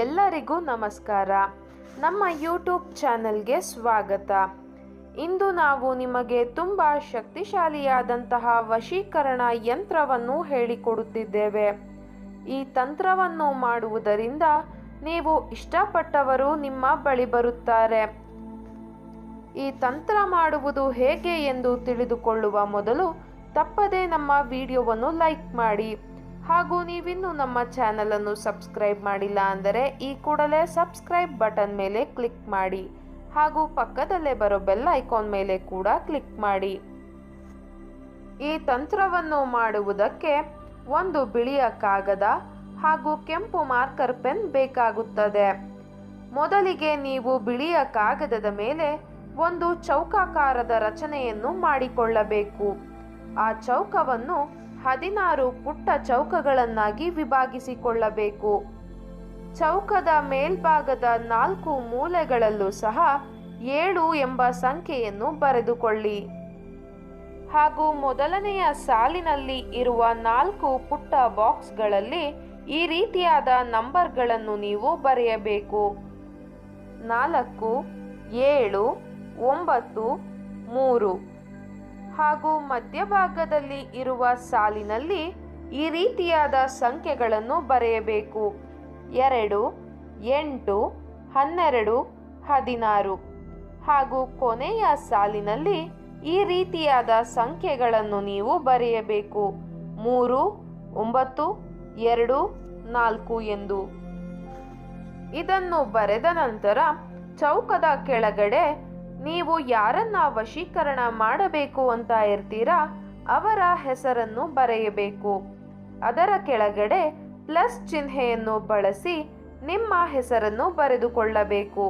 ಎಲ್ಲರಿಗೂ ನಮಸ್ಕಾರ. ನಮ್ಮ ಯೂಟ್ಯೂಬ್ ಚಾನಲ್ಗೆ ಸ್ವಾಗತ. ಇಂದು ನಾವು ನಿಮಗೆ ತುಂಬ ಶಕ್ತಿಶಾಲಿಯಾದಂತಹ ವಶೀಕರಣ ಯಂತ್ರವನ್ನು ಹೇಳಿಕೊಡುತ್ತಿದ್ದೇವೆ. ಈ ತಂತ್ರವನ್ನು ಮಾಡುವುದರಿಂದ ನೀವು ಇಷ್ಟಪಟ್ಟವರು ನಿಮ್ಮ ಬಳಿ ಬರುತ್ತಾರೆ. ಈ ತಂತ್ರ ಮಾಡುವುದು ಹೇಗೆ ಎಂದು ತಿಳಿದುಕೊಳ್ಳುವ ಮೊದಲು ತಪ್ಪದೇ ನಮ್ಮ ವಿಡಿಯೋವನ್ನು ಲೈಕ್ ಮಾಡಿ. ಹಾಗೂ ನೀವಿನ್ನೂ ನಮ್ಮ ಚಾನಲನ್ನು ಸಬ್ಸ್ಕ್ರೈಬ್ ಮಾಡಿಲ್ಲ ಅಂದರೆ ಈ ಕೂಡಲೇ ಸಬ್ಸ್ಕ್ರೈಬ್ ಬಟನ್ ಮೇಲೆ ಕ್ಲಿಕ್ ಮಾಡಿ ಹಾಗೂ ಪಕ್ಕದಲ್ಲೇ ಬರೋ ಬೆಲ್ ಐಕಾನ್ ಮೇಲೆ ಕೂಡ ಕ್ಲಿಕ್ ಮಾಡಿ. ಈ ತಂತ್ರವನ್ನು ಮಾಡುವುದಕ್ಕೆ ಒಂದು ಬಿಳಿಯ ಕಾಗದ ಹಾಗೂ ಕೆಂಪು ಮಾರ್ಕರ್ ಪೆನ್ ಬೇಕಾಗುತ್ತದೆ. ಮೊದಲಿಗೆ ನೀವು ಬಿಳಿಯ ಕಾಗದದ ಮೇಲೆ ಒಂದು ಚೌಕಾಕಾರದ ರಚನೆಯನ್ನು ಮಾಡಿಕೊಳ್ಳಬೇಕು. ಆ ಚೌಕವನ್ನು ಹದಿನಾರು ಪುಟ್ಟ ಚೌಕಗಳನ್ನಾಗಿ ವಿಭಾಗಿಸಿಕೊಳ್ಳಬೇಕು. ಚೌಕದ ಮೇಲ್ಭಾಗದ ನಾಲ್ಕು ಮೂಲೆಗಳಲ್ಲೂ ಸಹ ಏಳು ಎಂಬ ಸಂಖ್ಯೆಯನ್ನು ಬರೆದುಕೊಳ್ಳಿ. ಹಾಗೂ ಮೊದಲನೆಯ ಸಾಲಿನಲ್ಲಿ ಇರುವ ನಾಲ್ಕು ಪುಟ್ಟ ಬಾಕ್ಸ್ಗಳಲ್ಲಿ ಈ ರೀತಿಯಾದ ನಂಬರ್ಗಳನ್ನು ನೀವು ಬರೆಯಬೇಕು. ನಾಲ್ಕು, ಏಳು, ಒಂಬತ್ತು, ಮೂರು ಹಾಗೂ ಮಧ್ಯಭಾಗದಲ್ಲಿ ಇರುವ ಸಾಲಿನಲ್ಲಿ ಈ ರೀತಿಯಾದ ಸಂಖ್ಯೆಗಳನ್ನು ಬರೆಯಬೇಕು. ಎರಡು, ಎಂಟು, ಹನ್ನೆರಡು, ಹದಿನಾರು. ಹಾಗೂ ಕೊನೆಯ ಸಾಲಿನಲ್ಲಿ ಈ ರೀತಿಯಾದ ಸಂಖ್ಯೆಗಳನ್ನು ನೀವು ಬರೆಯಬೇಕು. ಮೂರು, ಒಂಬತ್ತು, ಎರಡು, ನಾಲ್ಕು ಎಂದು. ಇದನ್ನು ಬರೆದ ನಂತರ ಚೌಕದ ಕೆಳಗಡೆ ನೀವು ಯಾರನ್ನ ವಶೀಕರಣ ಮಾಡಬೇಕು ಅಂತ ಇರ್ತೀರಾ, ಅವರ ಹೆಸರನ್ನು ಬರೆಯಬೇಕು. ಅದರ ಕೆಳಗಡೆ ಪ್ಲಸ್ ಚಿಹ್ನೆಯನ್ನು ಬಳಸಿ ನಿಮ್ಮ ಹೆಸರನ್ನು ಬರೆದುಕೊಳ್ಳಬೇಕು.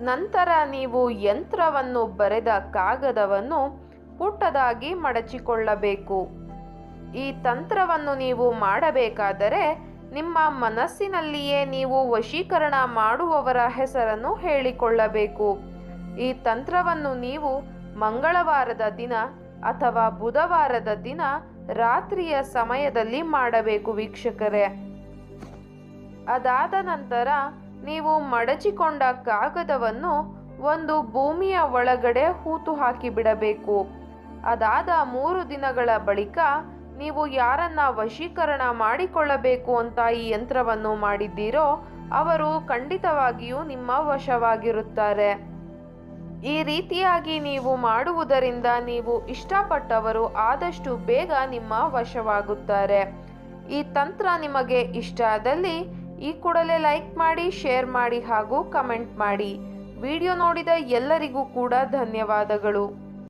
ನಂತರ ನೀವು ಯಂತ್ರವನ್ನು ಬರೆದ ಕಾಗದವನ್ನು ಪುಟ್ಟದಾಗಿ ಮಡಚಿಕೊಳ್ಳಬೇಕು. ಈ ತಂತ್ರವನ್ನು ನೀವು ಮಾಡಬೇಕಾದರೆ ನಿಮ್ಮ ಮನಸ್ಸಿನಲ್ಲಿಯೇ ನೀವು ವಶೀಕರಣ ಮಾಡುವವರ ಹೆಸರನ್ನು ಹೇಳಿಕೊಳ್ಳಬೇಕು. ಈ ತಂತ್ರವನ್ನು ನೀವು ಮಂಗಳವಾರದ ದಿನ ಅಥವಾ ಬುಧವಾರದ ದಿನ ರಾತ್ರಿಯ ಸಮಯದಲ್ಲಿ ಮಾಡಬೇಕು ವೀಕ್ಷಕರೇ. ಅದಾದ ನಂತರ ನೀವು ಮಡಚಿಕೊಂಡ ಕಾಗದವನ್ನು ಒಂದು ಭೂಮಿಯ ಒಳಗಡೆ ಹೂತು ಹಾಕಿ ಬಿಡಬೇಕು. ಅದಾದ ಮೂರು ದಿನಗಳ ಬಳಿಕ ನೀವು ಯಾರನ್ನ ವಶೀಕರಣ ಮಾಡಿಕೊಳ್ಳಬೇಕು ಅಂತ ಈ ಯಂತ್ರವನ್ನು ಮಾಡಿದ್ದೀರೋ, ಅವರು ಖಂಡಿತವಾಗಿಯೂ ನಿಮ್ಮ ವಶವಾಗಿರುತ್ತಾರೆ. ಈ ರೀತಿಯಾಗಿ ನೀವು ಮಾಡುವುದರಿಂದ ನೀವು ಇಷ್ಟಪಟ್ಟವರು ಆದಷ್ಟು ಬೇಗ ನಿಮ್ಮ ವಶವಾಗುತ್ತಾರೆ. ಈ ತಂತ್ರ ನಿಮಗೆ ಇಷ್ಟ ಆದಲ್ಲಿ ಈ ಕೂಡಲೇ ಲೈಕ್ ಮಾಡಿ, ಶೇರ್ ಮಾಡಿ ಹಾಗೂ ಕಮೆಂಟ್ ಮಾಡಿ. ವಿಡಿಯೋ ನೋಡಿದ ಎಲ್ಲರಿಗೂ ಕೂಡ ಧನ್ಯವಾದಗಳು.